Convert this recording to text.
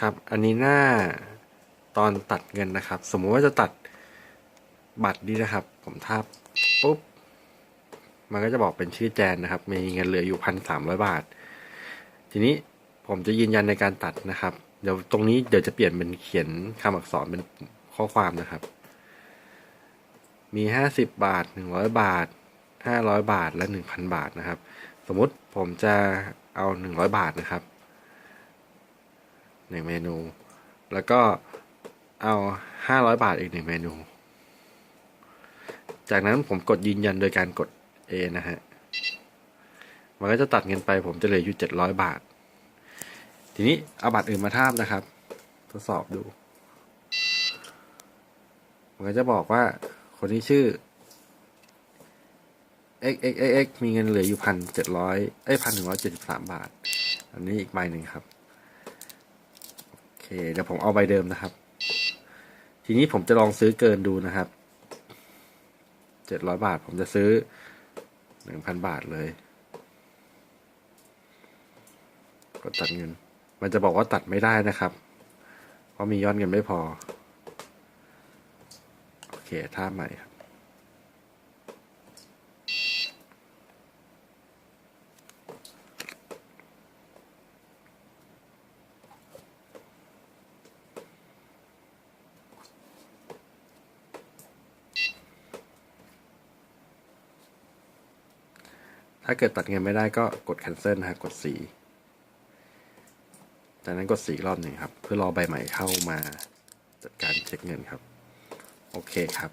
ครับ อันนี้หน้าตอนตัดเงินนะครับ สมมุติว่าจะตัดบัตรนี้นะครับ ผมทาบปุ๊บ มันก็จะบอกเป็นชื่อแจนนะครับ มีเงินเหลืออยู่พันสามร้อยบาท ทีนี้ผมจะยืนยันในการตัดนะครับ เดี๋ยวตรงนี้เดี๋ยวจะเปลี่ยนเป็นเขียนคำอักษรเป็นข้อความนะครับ มีห้าสิบบาทหนึ่งร้อยบาทห้าร้อยบาทและหนึ่งพันบาทนะครับ สมมุติผมจะเอาหนึ่งร้อยบาทนะครับ หนึ่งเมนู แล้วก็เอาห้าร้อยบาทอีกหนึ่งเมนู จากนั้นผมกดยืนยันโดยการกด A นะฮะ มันก็จะตัดเงินไปผมจะเหลืออยู่เจ็ดร้อยบาท ทีนี้เอาบัตรอื่นมาทาบนะครับ ทดสอบดู มันก็จะบอกว่าคนที่ชื่อ x x x x มีเงินเหลืออยู่พันเจ็ดร้อยเอ้ยพันหนึ่งร้อยเจ็ดสิบสามบาท อันนี้อีกใบหนึ่งครับ เคเดี๋ยวผมเอาใบเดิมนะครับ ทีนี้ผมจะลองซื้อเกินดูนะครับเจ็ดร้อยบาท ผมจะซื้อหนึ่งพันบาทเลย กดตัดเงิน มันจะบอกว่าตัดไม่ได้นะครับ เพราะมียอดเงินไม่พอ โอเค ท่าใหม่ครับ ถ้าเกิดตัดเงินไม่ได้ก็กด cancel นะฮะกดสีจากนั้นกดสีรอบหนึ่งครับ เพื่อรอใบใหม่เข้ามาจัดการเช็คเงินครับ โอเคครับ